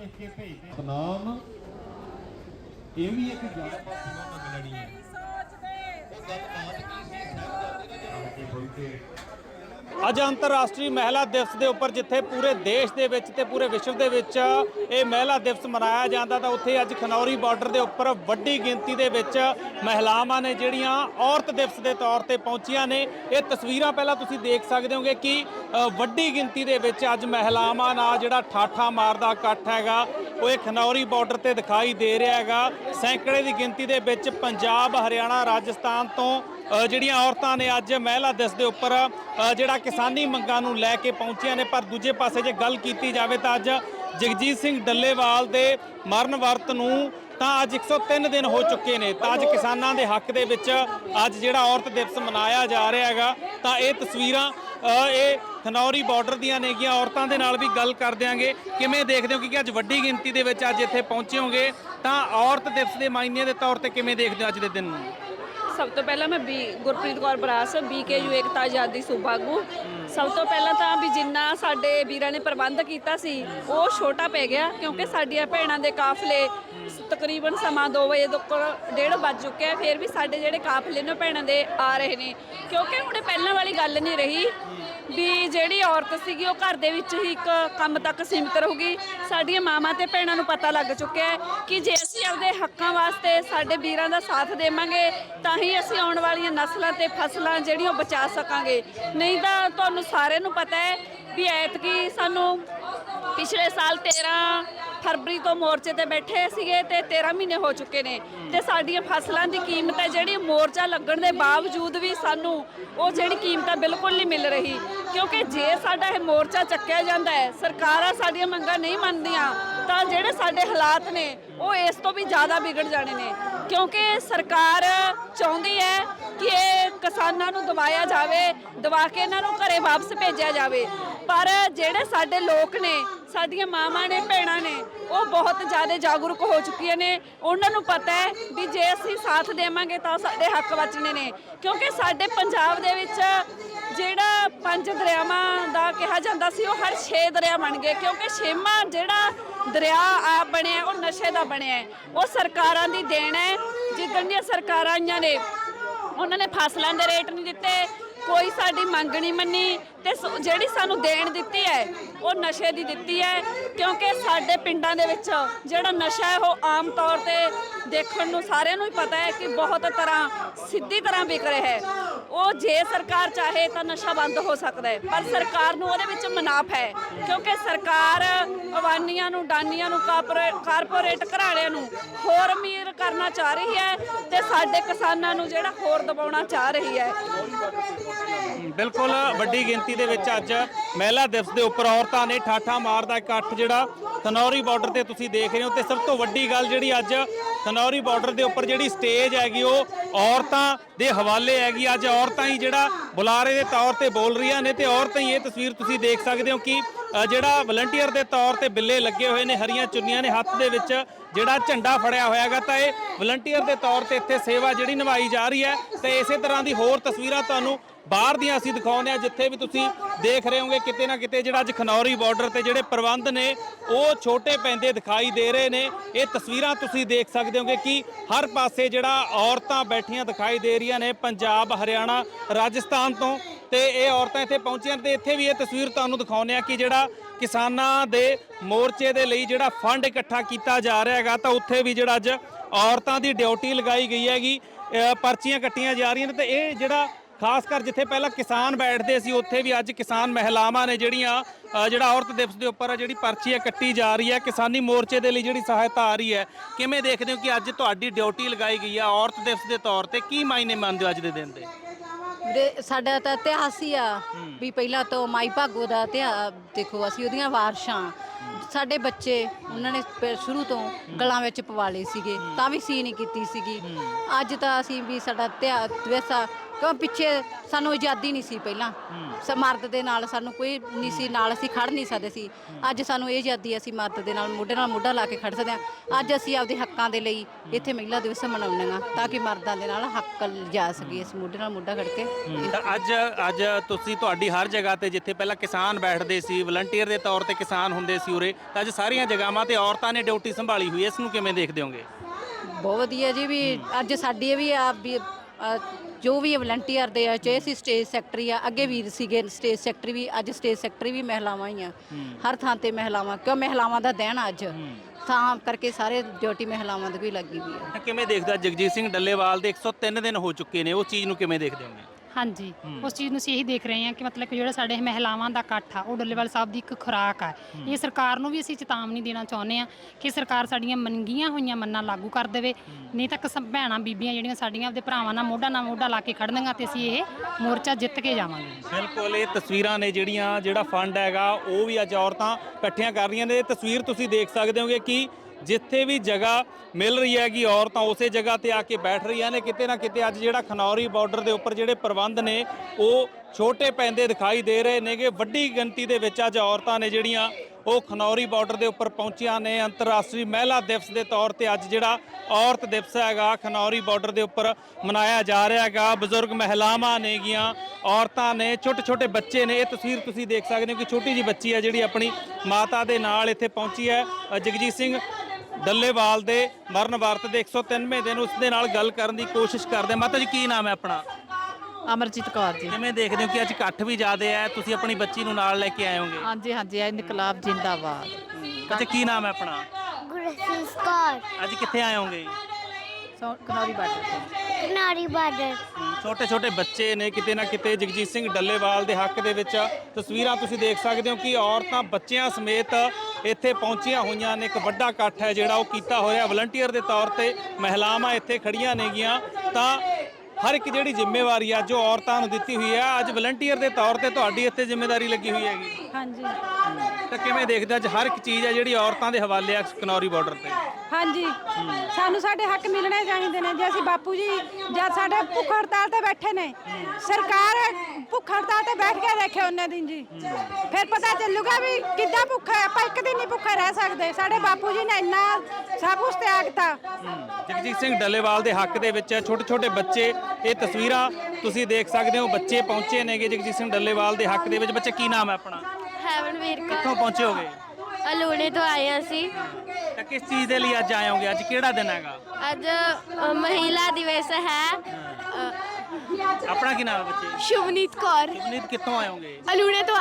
ਲਿਖ ਕੇ ਭੇਜਦੇ ਇਹ ਵੀ ਇੱਕ ਗੱਲ ਮਿਲਣੀ ਹੈ। ਉਹ ਗੱਲ ਬਾਤ ਕੀ ਸੀ ਸਾਹਿਬਜ਼ਾਦੇ ਨੇ ਕਿ ਬੋਲਤੇ ਅੱਜ ਅੰਤਰਰਾਸ਼ਟਰੀ ਮਹਿਲਾ ਦਿਵਸ ਦੇ ਉੱਪਰ ਜਿੱਥੇ ਪੂਰੇ ਦੇਸ਼ ਦੇ ਵਿੱਚ ਤੇ ਪੂਰੇ ਵਿਸ਼ਵ ਦੇ ਵਿੱਚ ਇਹ ਮਹਿਲਾ ਦਿਵਸ ਮਨਾਇਆ ਜਾਂਦਾ ਤਾਂ ਉੱਥੇ ਅੱਜ ਖਨੌਰੀ ਬਾਰਡਰ ਦੇ ਉੱਪਰ ਵੱਡੀ ਗਿਣਤੀ ਦੇ ਵਿੱਚ ਮਹਿਲਾਵਾਂ ਨੇ ਜਿਹੜੀਆਂ ਔਰਤ ਦਿਵਸ ਦੇ ਤੌਰ ਤੇ ਪਹੁੰਚੀਆਂ ਨੇ, ਇਹ ਤਸਵੀਰਾਂ ਪਹਿਲਾਂ ਤੁਸੀਂ ਦੇਖ ਸਕਦੇ ਹੋਗੇ ਕਿ ਵੱਡੀ ਗਿਣਤੀ ਦੇ ਵਿੱਚ ਅੱਜ ਮਹਿਲਾਵਾਂ ਨਾਲ ਜਿਹੜਾ ਠਾਠਾ ਮਾਰਦਾ ਇਕੱਠ ਹੈਗਾ, ਉਹ ਇਹ ਖਨੌਰੀ ਬਾਰਡਰ ਤੇ ਦਿਖਾਈ ਦੇ ਰਿਹਾ ਹੈਗਾ। ਸੈਂਕੜੇ ਦੀ ਗਿਣਤੀ ਦੇ ਵਿੱਚ ਪੰਜਾਬ, ਹਰਿਆਣਾ, ਰਾਜਸਥਾਨ ਤੋਂ ਜਿਹੜੀਆਂ ਔਰਤਾਂ ਨੇ ਅੱਜ ਮਹਿਲਾ ਦਿਵਸ ਦੇ ਉੱਪਰ ਜਿਹੜਾ ਕਿਸਾਨੀ ਮੰਗਾਂ ਨੂੰ ਲੈ ਕੇ ਪਹੁੰਚੀਆਂ ਨੇ, ਪਰ ਦੂਜੇ ਪਾਸੇ ਜੇ ਗੱਲ ਕੀਤੀ ਜਾਵੇ ਤਾਂ ਅੱਜ ਜਗਜੀਤ ਸਿੰਘ ਡੱਲੇਵਾਲ ਦੇ ਮਰਨ ਵਰਤ ਨੂੰ ਤਾਂ ਅੱਜ 103 ਦਿਨ ਹੋ ਚੁੱਕੇ ਨੇ। ਤਾਂ ਅੱਜ ਕਿਸਾਨਾਂ ਦੇ ਹੱਕ ਦੇ ਵਿੱਚ ਅੱਜ ਜਿਹੜਾ ਔਰਤ ਦਿਵਸ ਮਨਾਇਆ ਜਾ ਰਿਹਾ ਹੈਗਾ, ਤਾਂ ਇਹ ਤਸਵੀਰਾਂ ਇਹ ਖਨੌਰੀ ਬਾਰਡਰ ਦੀਆਂ ਨੇਗੀਆਂ। ਔਰਤਾਂ ਦੇ ਨਾਲ ਵੀ ਗੱਲ ਕਰ ਦਿਆਂਗੇ। ਕਿਵੇਂ ਦੇਖਦੇ ਹੋ? ਕਿ ਅੱਜ ਵੱਡੀ ਗਿਣਤੀ ਦੇ ਵਿੱਚ ਅੱਜ ਇੱਥੇ ਪਹੁੰਚੇ ਹੋਗੇ। ਤਾਂ ਔਰਤ ਦਿਵਸ ਦੇ ਮਾਇਨੇ ਦੇ ਤੌਰ ਤੇ ਕਿਵੇਂ ਦੇਖਦੇ ਹੋ ਅੱਜ ਦੇ ਦਿਨ ਨੂੰ? ਸਭ ਤੋਂ ਪਹਿਲਾਂ ਮੈਂ ਬੀ, ਗੁਰਪ੍ਰੀਤ ਕੌਰ ਬਰਾਸ ਬੀਕੇਯੂ ਏਕਤਾ ਆਜ਼ਾਦੀ ਸੂਬਾਗੂ ਸਭ ਤੋਂ ਪਹਿਲਾਂ ਤਾਂ ਵੀ ਜਿੰਨਾ ਸਾਡੇ ਵੀਰਾਂ ਨੇ ਪ੍ਰਬੰਧ ਕੀਤਾ ਸੀ, ਉਹ ਛੋਟਾ ਪੈ ਗਿਆ ਕਿਉਂਕਿ ਸਾਡੀਆਂ ਭੈਣਾਂ ਦੇ ਕਾਫਲੇ ਤਕਰੀਬਨ ਸਮਾਂ 2 ਵਜੇ ਤੋਂ ਡੇਢ ਵੱਜ ਚੁੱਕਿਆ ਫਿਰ ਵੀ ਸਾਡੇ ਜਿਹੜੇ ਕਾਫਲੇ ਨੇ, ਭੈਣਾਂ ਦੇ ਆ ਰਹੇ ਨੇ। ਕਿਉਂਕਿ ਹੁਣ ਪਹਿਲਾਂ ਵਾਲੀ ਗੱਲ ਨਹੀਂ ਰਹੀ ਵੀ ਜਿਹੜੀ ਔਰਤ ਸੀਗੀ, ਉਹ ਘਰ ਦੇ ਵਿੱਚ ਹੀ ਇੱਕ ਕੰਮ ਤੱਕ ਸੀਮਿਤ ਰਹੂਗੀ। ਸਾਡੀਆਂ ਮਾਵਾਂ ਤੇ ਭੈਣਾਂ ਨੂੰ ਪਤਾ ਲੱਗ ਚੁੱਕਿਆ ਹੈ ਕਿ ਜੇ ਅਸੀਂ ਆਪਦੇ ਹੱਕਾਂ ਵਾਸਤੇ ਸਾਡੇ ਵੀਰਾਂ ਦਾ ਸਾਥ ਦੇਵਾਂਗੇ, ਤਾਂ ਹੀ ਅਸੀਂ ਆਉਣ ਵਾਲੀਆਂ ਨਸਲਾਂ ਤੇ ਫਸਲਾਂ ਜਿਹੜੀਆਂ ਉਹ ਬਚਾ ਸਕਾਂਗੇ। ਨਹੀਂ ਤਾਂ ਤੁਹਾਨੂੰ ਸਾਰਿਆਂ ਨੂੰ ਪਤਾ ਹੈ ਵੀ ਐਤਕੀ ਸਾਨੂੰ ਪਿਛਲੇ ਸਾਲ 13 ਫਰਵਰੀ ਤੋਂ ਮੋਰਚੇ ਤੇ ਬੈਠੇ ਸੀਗੇ ਤੇ 13 ਮਹੀਨੇ ਹੋ ਚੁੱਕੇ ਨੇ ਤੇ ਸਾਡੀਆਂ ਫਸਲਾਂ ਦੀ ਕੀਮਤ ਹੈ ਜਿਹੜੀ ਮੋਰਚਾ ਲੱਗਣ ਦੇ ਬਾਵਜੂਦ ਵੀ ਸਾਨੂੰ ਉਹ ਜਿਹੜੀ ਕੀਮਤ ਹੈ ਬਿਲਕੁਲ ਨਹੀਂ ਮਿਲ ਰਹੀ। ਕਿਉਂਕਿ ਜੇ ਸਾਡਾ ਇਹ ਮੋਰਚਾ ਚੱਕਿਆ ਜਾਂਦਾ ਹੈ, ਸਰਕਾਰਾਂ ਸਾਡੀਆਂ ਮੰਗਾਂ ਨਹੀਂ ਮੰਨਦੀਆਂ, ਤਾਂ ਜਿਹੜੇ ਸਾਡੇ ਹਾਲਾਤ ਨੇ, ਉਹ ਇਸ ਤੋਂ ਵੀ ਜ਼ਿਆਦਾ ਵਿਗੜ ਜਾਣੇ ਨੇ। ਕਿਉਂਕਿ ਸਰਕਾਰ ਚਾਹੁੰਦੀ ਹੈ ਕਿ ਇਹ ਕਿਸਾਨਾਂ ਨੂੰ ਦਵਾਇਆ ਜਾਵੇ, ਦਵਾ ਕੇ ਇਹਨਾਂ ਨੂੰ ਘਰੇ ਵਾਪਸ ਭੇਜਿਆ ਜਾਵੇ। ਪਰ ਜਿਹੜੇ ਸਾਡੇ ਲੋਕ ਨੇ, ਸਾਡੀਆਂ ਮਾਵਾਂ ਨੇ, ਭੈਣਾਂ ਨੇ, ਉਹ ਬਹੁਤ ਜ਼ਿਆਦਾ ਜਾਗਰੂਕ ਹੋ ਚੁੱਕੀਆਂ ਨੇ। ਉਹਨਾਂ ਨੂੰ ਪਤਾ ਹੈ ਵੀ ਜੇ ਅਸੀਂ ਸਾਥ ਦੇਵਾਂਗੇ ਤਾਂ ਸਾਡੇ ਹੱਕ ਬਚਣੇ ਨੇ। ਕਿਉਂਕਿ ਸਾਡੇ ਪੰਜਾਬ ਦੇ ਵਿੱਚ ਜਿਹੜਾ ਪੰਜ ਦਰਿਆਵਾਂ ਦਾ ਕਿਹਾ ਜਾਂਦਾ ਸੀ, ਉਹ ਹਰ 6 ਦਰਿਆ ਬਣ ਗਏ। ਕਿਉਂਕਿ ਛੇਵਾਂ ਜਿਹੜਾ ਦਰਿਆ ਆ ਬਣਿਆ, ਉਹ ਨਸ਼ੇ ਦਾ ਬਣਿਆ ਉਹ ਸਰਕਾਰਾਂ ਦੀ ਦੇਣ ਹੈ। ਜਿੱਦਣ ਦੀਆਂ ਸਰਕਾਰਾਂ ਆਈਆਂ ਨੇ ਉਹਨਾਂ ਨੇ ਫਸਲਾਂ ਦੇ ਰੇਟ ਨਹੀਂ ਦਿੱਤੇ ਕੋਈ ਸਾਡੀ ਮੰਗ ਨਹੀਂ ਮੰਨੀ। ਤੇ ਸ- ਜਿਹੜੀ ਸਾਨੂੰ ਦੇਣ ਦਿੱਤੀ ਹੈ, ਉਹ ਨਸ਼ੇ ਦੀ ਦਿੱਤੀ ਹੈ, ਕਿਉਂਕਿ ਸਾਡੇ ਪਿੰਡਾਂ ਦੇ ਵਿੱਚ ਜਿਹੜਾ ਨਸ਼ਾ ਹੈ, ਉਹ ਆਮ ਤੌਰ ਤੇ ਦੇਖਣ ਨੂੰ ਸਾਰਿਆਂ ਨੂੰ ਹੀ ਪਤਾ ਹੈ ਕਿ ਬਹੁਤ ਤਰ੍ਹਾਂ, ਸਿੱਧੀ ਤਰ੍ਹਾਂ ਵਿਕ ਰਿਹਾ ਹੈ। ਉਹ ਜੇ ਸਰਕਾਰ ਚਾਹੇ ਤਾਂ ਨਸ਼ਾ ਬੰਦ ਹੋ ਸਕਦਾ ਹੈ, ਪਰ ਸਰਕਾਰ ਨੂੰ ਉਹਦੇ ਵਿੱਚ ਮੁਨਾਫਾ ਹੈ, ਕਿਉਂਕਿ ਸਰਕਾਰ ਅਵਾਨੀਆਂ ਨੂੰ, ਡਾਨੀਆਂ ਨੂੰ ਕਾਰਪੋਰੇ- ਕਾਰਪੋਰੇਟ ਘਰਾਣਿਆਂ ਨੂੰ ਹੋਰ ਅਮੀਰ ਕਰਨਾ ਚਾਹ ਰਹੀ ਹੈ ਤੇ ਸਾਡੇ ਕਿਸਾਨਾਂ ਨੂੰ ਜਿਹੜਾ ਹੋਰ ਦਬਾਉਣਾ ਚਾਹ ਰਹੀ ਹੈ। ਬਿਲਕੁਲ ਵੱਡੀ ਗਿਣਤੀ ਦੇ ਵਿੱਚ ਅੱਜ ਮਹਿਲਾ ਦਿਵਸ ਦੇ ਉੱਪਰ ਔਰਤਾਂ ਨੇ ਠਾਠਾ ਮਾਰਦਾ ਇਕੱਠ ਜਿਹੜਾ ਖਨੌਰੀ ਬਾਰਡਰ ਤੇ ਤੁਸੀਂ ਦੇਖ ਰਹੇ ਹੋ ਤੇ ਸਭ ਤੋਂ ਵੱਡੀ ਗੱਲ ਜਿਹੜੀ ਅੱਜ ਖਨੌਰੀ ਬਾਰਡਰ ਦੇ ਉੱਪਰ ਜਿਹੜੀ ਸਟੇਜ ਹੈਗੀ ਉਹ ਔਰਤਾਂ ਦੇ ਹਵਾਲੇ ਹੈਗੀ। ਅੱਜ ਔਰਤਾਂ ਹੀ ਜਿਹੜਾ ਬੁਲਾਰੇ ਦੇ ਤੌਰ ਤੇ ਬੋਲ ਰਹੀਆਂ ਨੇ ਤੇ ਔਰਤਾਂ ਹੀ ਇਹ ਤਸਵੀਰ ਤੁਸੀਂ ਦੇਖ ਸਕਦੇ ਹੋ ਕਿ ਜਿਹੜਾ ਵਲੰਟੀਅਰ ਦੇ ਤੌਰ ਤੇ ਬਿੱਲੇ ਲੱਗੇ ਹੋਏ ਨੇ, ਹਰੀਆਂ ਚੁੰਨੀਆਂ ਨੇ ਹੱਥ ਦੇ ਵਿੱਚ, ਜਿਹੜਾ ਝੰਡਾ ਫੜਿਆ ਹੋਇਆ ਹੈਗਾ ਤਾਂ ਇਹ ਵਲੰਟੀਅਰ ਦੇ ਤੌਰ ਤੇ ਇੱਥੇ ਸੇਵਾ ਜਿਹੜੀ ਨਿਭਾਈ ਜਾ ਰਹੀ ਹੈ ਤੇ ਇਸੇ ਤਰ੍ਹਾਂ ਦੀ ਹੋਰ ਤਸਵੀਰਾਂ ਤੁਹਾਨੂੰ ਬਾਹਰ ਦੀਆਂ ਅਸੀਂ ਦਿਖਾਉਂਦੇ ਆ ਜਿੱਥੇ ਵੀ ਤੁਸੀਂ ਦੇਖ ਰਹੇ ਹੋਗੇ ਕਿਤੇ ਨਾ ਕਿਤੇ ਜਿਹੜਾ ਅੱਜ ਖਨੌਰੀ ਬਾਰਡਰ ਤੇ ਜਿਹੜੇ ਪ੍ਰਬੰਧ ਨੇ, ਉਹ ਛੋਟੇ ਪੈਂਦੇ ਦਿਖਾਈ ਦੇ ਰਹੇ ਨੇ। ਇਹ ਤਸਵੀਰਾਂ ਤੁਸੀਂ ਦੇਖ ਸਕਦੇ ਹੋਗੇ ਕਿ ਹਰ ਪਾਸੇ ਜਿਹੜਾ ਔਰਤਾਂ ਬੈਠੀਆਂ ਦਿਖਾਈ ਦੇ ਰਹੀਆਂ ਨੇ, ਪੰਜਾਬ, ਹਰਿਆਣਾ, ਰਾਜਸਥਾਨ ਤੋਂ। ਤੇ ਇਹ ਔਰਤਾਂ ਇੱਥੇ ਪਹੁੰਚੀਆਂ ਤੇ ਇੱਥੇ ਵੀ ਇਹ ਤਸਵੀਰ ਤੁਹਾਨੂੰ ਦਿਖਾਉਂਦੇ ਆ ਕਿ ਜਿਹੜਾ ਕਿਸਾਨਾਂ ਦੇ ਮੋਰਚੇ ਦੇ ਲਈ ਜਿਹੜਾ ਫੰਡ ਇਕੱਠਾ ਕੀਤਾ ਜਾ ਰਿਹਾ ਹੈਗਾ, ਤਾਂ ਉੱਥੇ ਵੀ ਜਿਹੜਾ ਅੱਜ ਔਰਤਾਂ ਦੀ ਡਿਊਟੀ ਲਗਾਈ ਗਈ ਹੈਗੀ ਪਰਚੀਆਂ ਕੱਟੀਆਂ ਜਾ ਰਹੀਆਂ ਨੇ ਤੇ ਇਹ ਜਿਹੜਾ ਖਾਸ ਕਰ ਜਿੱਥੇ ਪਹਿਲਾਂ ਕਿਸਾਨ ਬੈਠਦੇ ਸੀ ਉੱਥੇ ਵੀ ਅੱਜ ਕਿਸਾਨ ਮਹਿਲਾਵਾਂ ਨੇ ਜਿਹੜੀਆਂ ਜਿਹੜਾ ਔਰਤ ਦਿਵਸ ਦੇ ਉੱਪਰ ਜਿਹੜੀ ਪਰਚੀ ਹੈ ਕੱਟੀ ਜਾ ਰਹੀ ਹੈ ਕਿਸਾਨੀ ਮੋਰਚੇ ਦੇ ਲਈ ਜਿਹੜੀ ਸਹਾਇਤਾ ਆ ਰਹੀ ਹੈ ਕਿਵੇਂ ਦੇਖਦੇ ਹੋ ਕਿ ਅੱਜ ਤੁਹਾਡੀ ਡਿਊਟੀ ਲਗਾਈ ਗਈ ਹੈ ਔਰਤ ਦਿਵਸ ਦੇ ਤੌਰ ਤੇ? ਕੀ ਮਾਇਨੇ ਮੰਨਦੇ ਹੋ ਅੱਜ ਦੇ ਦਿਨ ਦੇ? ਵੀਰੇ ਸਾਡਾ ਤਾਂ ਇਤਿਹਾਸ ਹੀ ਆ ਵੀ ਪਹਿਲਾਂ ਤੋਂ ਮਾਈ ਭਾਗੋ ਦਾ ਇਤਿਹਾਸ ਦੇਖੋ ਅਸੀਂ ਉਹਦੀਆਂ ਵਾਰਸ਼ਾਂ ਸਾਡੇ ਬੱਚੇ ਉਹਨਾਂ ਨੇ ਸ਼ੁਰੂ ਤੋਂ ਗਲਾਂ ਵਿੱਚ ਪਵਾ ਲਏ ਸੀਗੇ ਤਾਂ ਵੀ ਸੀ ਨਹੀਂ ਕੀਤੀ ਸੀਗੀ। ਅੱਜ ਤਾਂ ਅਸੀਂ ਵੀ ਸਾਡਾ ਇਤਿਹਾਸ ਵੈਸਾ ਕਿਉਂ ਪਿੱਛੇ ਸਾਨੂੰ ਆਜ਼ਾਦੀ ਨਹੀਂ ਸੀ ਪਹਿਲਾਂ। ਸ ਮਰਦ ਦੇ ਨਾਲ ਸਾਨੂੰ ਕੋਈ ਨਹੀਂ ਸੀ ਨਾਲ ਅਸੀਂ ਖੜ ਨਹੀਂ ਸਕਦੇ ਸੀ। ਅੱਜ ਸਾਨੂੰ ਇਹ ਆਜ਼ਾਦੀ ਹੈ, ਅਸੀਂ ਮਰਦ ਦੇ ਨਾਲ ਮੋਢੇ ਨਾਲ ਮੋਢਾ ਲਾ ਕੇ ਖੜ ਸਕਦੇ ਹਾਂ। ਅੱਜ ਅਸੀਂ ਆਪਦੇ ਹੱਕਾਂ ਦੇ ਲਈ ਇੱਥੇ ਮਹਿਲਾ ਦਿਵਸ ਮਨਾਉਂਦੇ ਹਾਂ ਤਾਂ ਕਿ ਮਰਦਾਂ ਦੇ ਨਾਲ ਹੱਕ ਲਿਜਾ ਸਕੀਏ ਅਸੀਂ ਮੋਢੇ ਨਾਲ ਮੋਢਾ ਖੜ ਕੇ। ਤਾਂ ਅੱਜ ਅੱਜ ਤੁਸੀਂ ਤੁਹਾਡੀ ਹਰ ਜਗ੍ਹਾ ਤੇ ਜਿੱਥੇ ਪਹਿਲਾਂ ਕਿਸਾਨ ਬੈਠਦੇ ਸੀ ਵਲੰਟੀਅਰ ਦੇ ਤੌਰ ਤੇ ਕਿਸਾਨ ਹੁੰਦੇ ਸੀ ਉਰੇ ਤਾਂ ਅੱਜ ਸਾਰੀਆਂ ਜਗ੍ਹਾਵਾਂ ਤੇ ਔਰਤਾਂ ਨੇ ਡਿਊਟੀ ਸੰਭਾਲੀ ਹੋਈ ਹੈ। ਇਸ ਨੂੰ ਕਿਵੇਂ ਦੇਖਦੇ ਹੋਗੇ? ਬਹੁਤ ਵਧੀਆ ਜੀ ਵੀ ਅੱਜ ਸਾਡੀ ਵੀ ਆ ਵੀ ਜੋ ਵੀ ਵਲੰਟੀਅਰ ਦੇ ਆ ਚਾਹੇ ਅਸੀਂ ਸਟੇਜ ਸੈਕਟਰੀ ਆ ਅੱਗੇ ਵੀਰ ਸੀਗੇ ਸਟੇਜ ਸੈਕਟਰੀ ਵੀ ਅੱਜ ਸਟੇਜ ਸੈਕਟਰੀ ਵੀ ਮਹਿਲਾਵਾਂ ਹੀ ਆ। ਹਰ ਥਾਂ ਤੇ ਮਹਿਲਾਵਾਂ ਕਿਉਂ ਮਹਿਲਾਵਾਂ ਦਾ ਦਿਨ ਅੱਜ? ਤਾਂ ਕਰਕੇ ਸਾਰੇ ਡਿਊਟੀ ਮਹਿਲਾਵਾਂ ਦੀ ਵੀ ਲੱਗੀ ਹੋਈ ਆ। ਕਿਵੇਂ ਦੇਖਦਾ ਜਗਜੀਤ ਸਿੰਘ ਡੱਲੇਵਾਲ ਦੇ 103 ਦਿਨ ਹੋ ਚੁੱਕੇ ਨੇ ਉਹ ਚੀਜ਼ ਨੂੰ ਕਿਵੇਂ ਦੇਖਦੇ ਹੋਗੇ? ਹਾਂਜੀ। ਉਸ ਚੀਜ਼ ਨੂੰ ਅਸੀਂ ਇਹੀ ਦੇਖ ਰਹੇ ਹਾਂ ਕਿ ਮਤਲਬ ਕਿ ਜਿਹੜਾ ਸਾਡੇ ਮਹਿਲਾਵਾਂ ਦਾ ਇਕੱਠ ਆ ਉਹ ਡੱਲੇਵਾਲ ਸਾਹਿਬ ਦੀ ਇੱਕ ਖੁਰਾਕ ਆ। ਇਹ ਸਰਕਾਰ ਨੂੰ ਵੀ ਅਸੀਂ ਚੇਤਾਵਨੀ ਦੇਣਾ ਚਾਹੁੰਦੇ ਆ ਕਿ ਸਰਕਾਰ ਸਾਡੀਆਂ ਮੰਗੀਆਂ ਹੋਈਆਂ ਮੰਨਾਂ ਲਾਗੂ ਕਰ ਦੇਵੇ। ਨਹੀਂ ਤਾਂ ਕਿਸ ਭੈਣਾਂ ਬੀਬੀਆਂ ਜਿਹੜੀਆਂ ਸਾਡੀਆਂ ਆਪਦੇ ਭਰਾਵਾਂ ਨਾਲ ਮੋਢਾ ਨਾਲ ਮੋਢਾ ਲਾ ਕੇ ਖੜਨਗੀਆਂ ਤੇ ਅਸੀਂ ਇਹ ਮੋਰਚਾ ਜਿੱਤ ਕੇ ਜਾਵਾਂਗੇ। ਬਿਲਕੁਲ ਇਹ ਤਸਵੀਰਾਂ ਨੇ ਜਿਹੜੀਆਂ ਜਿਹੜਾ ਫੰਡ ਹੈਗਾ ਉਹ ਵੀ ਅੱਜ ਔਰਤਾਂ ਇਕੱਠੀਆਂ ਕਰ ਰਹੀਆਂ ਨੇ। ਇਹ ਤਸਵੀਰ ਤੁਸੀਂ ਦੇਖ ਸਕਦੇ ਹੋਗੇ ਕਿ ਜਿੱਥੇ ਵੀ ਜਗ੍ਹਾ ਮਿਲ ਰਹੀ ਹੈਗੀ, ਔਰਤਾਂ ਉਸੇ ਜਗ੍ਹਾ ਤੇ ਆ ਕੇ ਬੈਠ ਰਹੀਆਂ ਨੇ। ਕਿਤੇ ਨਾ ਕਿਤੇ ਅੱਜ ਜਿਹੜਾ ਖਨੌਰੀ ਬਾਰਡਰ ਦੇ ਉੱਪਰ ਜਿਹੜੇ ਪ੍ਰਬੰਧ ਨੇ, ਉਹ ਛੋਟੇ ਪੈਂਦੇ ਦਿਖਾਈ ਦੇ ਰਹੇ ਨੇਗੇ। ਵੱਡੀ ਗਿਣਤੀ ਦੇ ਵਿੱਚ ਅੱਜ ਔਰਤਾਂ ਨੇ ਜਿਹੜੀਆਂ ਉਹ ਖਨੌਰੀ ਬਾਰਡਰ ਦੇ ਉੱਪਰ ਪਹੁੰਚੀਆਂ ਨੇ। ਅੰਤਰਰਾਸ਼ਟਰੀ ਮਹਿਲਾ ਦਿਵਸ ਦੇ ਤੌਰ ਤੇ ਅੱਜ ਜਿਹੜਾ ਔਰਤ ਦਿਵਸ ਹੈਗਾ, ਖਨੌਰੀ ਬਾਰਡਰ ਦੇ ਉੱਪਰ ਮਨਾਇਆ ਜਾ ਰਿਹਾ ਹੈਗਾ। ਬਜ਼ੁਰਗ ਮਹਿਲਾਵਾਂ ਨੇਗੀਆਂ, ਔਰਤਾਂ ਨੇ ਛੋਟੇ ਛੋਟੇ ਬੱਚੇ ਨੇ। ਇਹ ਤਸਵੀਰ ਤੁਸੀਂ ਦੇਖ ਸਕਦੇ ਹੋ ਕਿ ਛੋਟੀ ਜੀ ਬੱਚੀ ਹੈ ਜਿਹੜੀ ਆਪਣੀ ਮਾਤਾ ਦੇ ਨਾਲ ਇੱਥੇ ਪਹੁੰਚੀ ਹੈ। ਜਗਜੀਤ ਸਿੰਘ ਡੱਲੇਵਾਲ ਦੇ ਮਰਨ ਵਰਤ ਦੇ 103ਵੇਂ ਦਿਨ ਉਸ ਦੇ ਨਾਲ ਗੱਲ ਕਰਨ ਦੀ ਕੋਸ਼ਿਸ਼ ਕਰਦੇ ਹਾਂ। ਮਾਤਾ ਜੀ ਕੀ ਨਾਮ ਹੈ ਆਪਣਾ? ਅਮਰਜੀਤ ਕੌਰ ਜੀ। ਕਿਵੇਂ ਦੇਖਦੇ ਹੋ ਕਿ ਅੱਜ ਇਕੱਠ ਵੀ ਜ਼ਿਆਦਾ ਹੈ ਤੁਸੀਂ ਆਪਣੀ ਬੱਚੀ ਨੂੰ ਨਾਲ ਲੈ ਕੇ ਆਏ ਹੋਗੇ। ਹਾਂਜੀ ਹਾਂਜੀ ਇਹ ਇਨਕਲਾਬ ਜਿੰਦਾਬਾਦ। ਅੱਛਾ ਕੀ ਨਾਮ ਹੈ ਆਪਣਾ? ਗੁਰਸੀਸ ਕੌਰ। ਅੱਜ ਕਿੱਥੇ ਆਏ ਹੋਗੇ? ਸੋ ਕਨੌਰੀ ਬਾਰਡਰ ਕਿਨਾਰੀ ਬਾਰਡਰ। ਛੋਟੇ ਛੋਟੇ ਬੱਚੇ ਨੇ ਕਿਤੇ ਨਾ ਕਿਤੇ ਜਗਜੀਤ ਸਿੰਘ ਡੱਲੇਵਾਲ ਦੇ ਹੱਕ ਦੇ ਵਿੱਚ ਤਸਵੀਰਾਂ ਤੁਸੀਂ ਦੇਖ ਸਕਦੇ ਹੋ ਕਿ ਔਰਤਾਂ ਬੱਚਿਆਂ ਸਮੇਤ ਇੱਥੇ ਪਹੁੰਚੀਆਂ ਹੋਈਆਂ ਨੇ। ਇੱਕ ਵੱਡਾ ਇਕੱਠ ਹੈ ਜਿਹੜਾ ਉਹ ਕੀਤਾ ਹੋਇਆ ਵਲੰਟੀਅਰ ਦੇ ਤੌਰ ਤੇ। ਮਹਿਲਾਵਾਂ ਇੱਥੇ ਖੜੀਆਂ ਨੇਗੀਆਂ। ਤਾਂ ਹਰ ਇੱਕ ਜਿਹੜੀ ਜ਼ਿੰਮੇਵਾਰੀ ਆ ਜੋ ਔਰਤਾਂ ਨੂੰ ਦਿੱਤੀ ਹੋਈ ਹੈ ਅੱਜ ਵਲੰਟੀਅਰ ਦੇ ਤੌਰ ਤੇ ਤੁਹਾਡੀ ਇੱਥੇ ਜ਼ਿੰਮੇਵਾਰੀ ਲੱਗੀ ਹੋਈ ਹੈਗੀ। ਹਾਂਜੀ। ਤਾਂ ਕਿਵੇਂ ਦੇਖਦੇ ਅੱਜ ਹਰ ਇੱਕ ਚੀਜ਼ ਹੈ ਜਿਹੜੀ ਔਰਤਾਂ ਦੇ ਹਵਾਲੇ ਆ ਕਨੌਰੀ ਬਾਰਡਰ ਤੇ। ਹਾਂਜੀ। ਸਾਨੂੰ ਸਾਡੇ ਹੱਕ ਮਿਲਣੇ ਚਾਹੀਦੇ ਨੇ। ਜੇ ਅਸੀਂ ਬਾਪੂ ਜੀ ਜਦ ਸਾਡੇ ਭੁੱਖ ਹੜਤਾਲ ਤੇ ਬੈਠੇ ਨੇ ਸਰਕਾਰ ਭੁੱਖ ਹੜਤਾਲ ਤੇ ਬੈਠ ਕੇ ਦੇਖੇ ਉਹਨੇ ਦਿਨ ਜੀ। ਫਿਰ ਪਤਾ ਚੱਲੂਗਾ ਵੀ ਕਿੱਦਾਂ ਭੁੱਖਾ ਹੈ ਆਪਾਂ ਇੱਕ ਦਿਨ ਨਹੀਂ ਭੁੱਖੇ ਰਹਿ ਸਕਦੇ। ਸਾਡੇ ਬਾਪੂ ਜੀ ਨੇ ਇੰਨਾ ਸਭ ਕੁਝ ਤਿਆਗਤਾ ਜਗਜੀਤ ਸਿੰਘ ਡੱਲੇਵਾਲ ਦੇ ਹੱਕ ਦੇ ਵਿੱਚ ਛੋਟੇ ਛੋਟੇ ਬੱਚੇ ਇਹ ਤਸਵੀਰਾਂ ਤੁਸੀਂ ਦੇਖ ਸਕਦੇ ਹੋ। ਬੱਚੇ ਪਹੁੰਚੇ ਨੇਗੇ ਜਗਜੀਤ ਸਿੰਘ ਡੱਲੇਵਾਲ ਦੇ ਹੱਕ ਦੇ ਵਿੱਚ। ਬੱਚੇ ਕੀ ਨਾਮ ਹੈ ਆਪਣਾ? ਹੈਵਨਵੀਰ ਕਿੱਥੋਂ ਪਹੁੰਚੇ ਹੋਗੇ? ਅਲੂਣੇ ਤੋਂ ਆਏ ਅਸੀਂ। ਤਾਂ ਕਿਸ ਚੀਜ਼ ਦੇ ਲਈ ਅੱਜ ਆਏ ਹੋਗੇ? ਅੱਜ ਕਿਹੜਾ ਦਿਨ ਹੈਗਾ? ਅੱਜ ਅ, ਮਹਿਲਾ ਦਿਵਸ ਹੈ। ਅ, ਆਪਣਾ ਕੀ ਨਾਮ ਹੈ ਬੱਚੇ? ਸ਼ੁਭਨੀਤ ਕੌਰ। ਜਗਨੀਤ ਕਿੱਥੋਂ ਆਏ ਹੋਗੇ? ਅਲੂਣੇ ਤੋਂ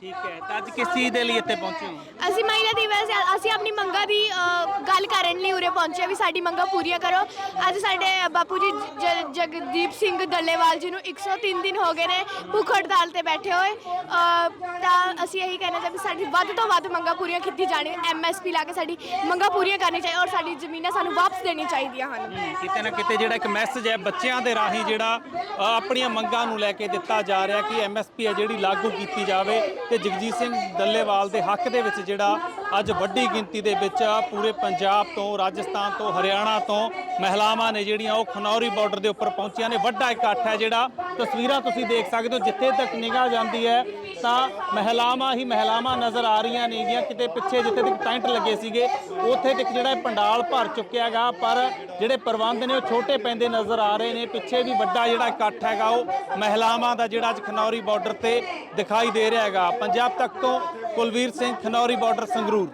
ਠੀਕ ਹੈ ਤਾਂ ਅੱਜ ਕਿਸ ਚੀਜ਼ ਦੇ ਲਈ ਇੱਥੇ ਪਹੁੰਚੇ ਹੋ? ਅਸੀਂ ਮਹਿਲਾ ਦਿਵਸ ਅਸੀਂ ਆਪਣੀ ਮੰਗਾਂ ਦੀ ਅ, ਗੱਲ ਕਰਨ ਲਈ ਉਰੇ ਪਹੁੰਚੇ ਵੀ ਸਾਡੀ ਮੰਗਾਂ ਪੂਰੀਆਂ ਕਰੋ। ਅੱਜ ਸਾਡੇ ਬਾਪੂ ਜੀ ਜ- ਜਗਦੀਪ ਸਿੰਘ ਦੱਲੇਵਾਲ ਜੀ ਨੂੰ 103 ਦਿਨ ਹੋ ਗਏ ਨੇ ਭੁੱਖ ਹੜਤਾਲ ਤੇ ਬੈਠੇ ਹੋਏ। ਅ, ਤਾਂ ਅਸੀਂ ਇਹੀ ਕਹਿਣਾ ਚਾਹੁੰਦੇ ਸਾਡੀ ਵੱਧ ਤੋਂ ਵੱਧ ਮੰਗਾਂ ਪੂਰੀਆਂ ਕੀਤੀ ਜਾਣੀ। ਐਮਐਸਪੀ ਲਾ ਕੇ ਸਾਡੀ ਮੰਗਾਂ ਪੂਰੀਆਂ ਕਰਨੀ ਚਾਹੀਦੀ ਔਰ ਸਾਡੀ ਜ਼ਮੀਨਾਂ ਸਾਨੂੰ ਵਾਪਸ ਦੇਣੀ ਚਾਹੀਦੀਆਂ ਹਨ। ਕਿਤੇ ਨਾ ਕਿਤੇ ਜਿਹੜਾ ਇੱਕ ਮੈਸੇਜ ਹੈ ਬੱਚਿਆਂ ਦੇ ਰਾਹੀਂ ਜਿਹੜਾ ਅ, ਆਪਣੀਆਂ ਮੰਗਾਂ ਨੂੰ ਲੈ ਕੇ ਦਿੱਤਾ ਜਾ ਰਿਹਾ ਕਿ ਐਮਐਸਪੀ ਹੈ ਜਿਹੜੀ ਲਾਗੂ ਕੀਤੀ ਜਾਵੇ। ਤੇ ਜਗਜੀਤ ਸਿੰਘ ਡੱਲੇਵਾਲ ਦੇ ਹੱਕ ਦੇ ਵਿੱਚ ਜਿਹੜਾ ਅੱਜ ਵੱਡੀ ਗਿਣਤੀ ਦੇ ਵਿੱਚ ਪੂਰੇ ਪੰਜਾਬ ਤੋਂ, ਰਾਜਸਥਾਨ ਤੋਂ, ਹਰਿਆਣਾ ਤੋਂ ਮਹਿਲਾਵਾਂ ਨੇ ਜਿਹੜੀਆਂ ਉਹ ਖਨੌਰੀ ਬਾਰਡਰ ਦੇ ਉੱਪਰ ਪਹੁੰਚੀਆਂ ਨੇ। ਵੱਡਾ ਇਕੱਠ ਹੈ ਜਿਹੜਾ। ਤਸਵੀਰਾਂ ਤੁਸੀਂ ਦੇਖ ਸਕਦੇ ਹੋ, ਜਿੱਥੇ ਤੱਕ ਨਿਗਾਹ ਜਾਂਦੀ ਹੈ, ਤਾਂ ਮਹਿਲਾਵਾਂ ਹੀ ਮਹਿਲਾਵਾਂ ਨਜ਼ਰ ਆ ਰਹੀਆਂ ਨੇਗੀਆਂ ਕਿਤੇ ਪਿੱਛੇ ਜਿੱਥੇ ਤੱਕ ਟੈਂਟ ਲੱਗੇ ਸੀਗੇ, ਉੱਥੇ ਤੱਕ ਜਿਹੜਾ ਪੰਡਾਲ ਭਰ ਚੁੱਕਿਆ ਹੈਗਾ, ਪਰ ਜਿਹੜੇ ਪ੍ਰਬੰਧ ਨੇ ਉਹ ਛੋਟੇ ਪੈਂਦੇ ਨਜ਼ਰ ਆ ਰਹੇ ਨੇ। ਪਿੱਛੇ ਵੀ ਵੱਡਾ ਜਿਹੜਾ ਇਕੱਠ ਹੈਗਾ, ਉਹ ਮਹਿਲਾਵਾਂ ਦਾ ਜਿਹੜਾ ਅੱਜ ਖਨੌਰੀ ਬਾਰਡਰ ਤੇ ਦਿਖਾਈ ਦੇ ਰਿਹਾ ਹੈਗਾ। ਪੰਜਾਬ ਤੱਕ ਤੋਂ ਕੁਲਵੀਰ ਸਿੰਘ, ਖਨੌਰੀ ਬਾਰਡਰ ਸੰਗਰੂਰ।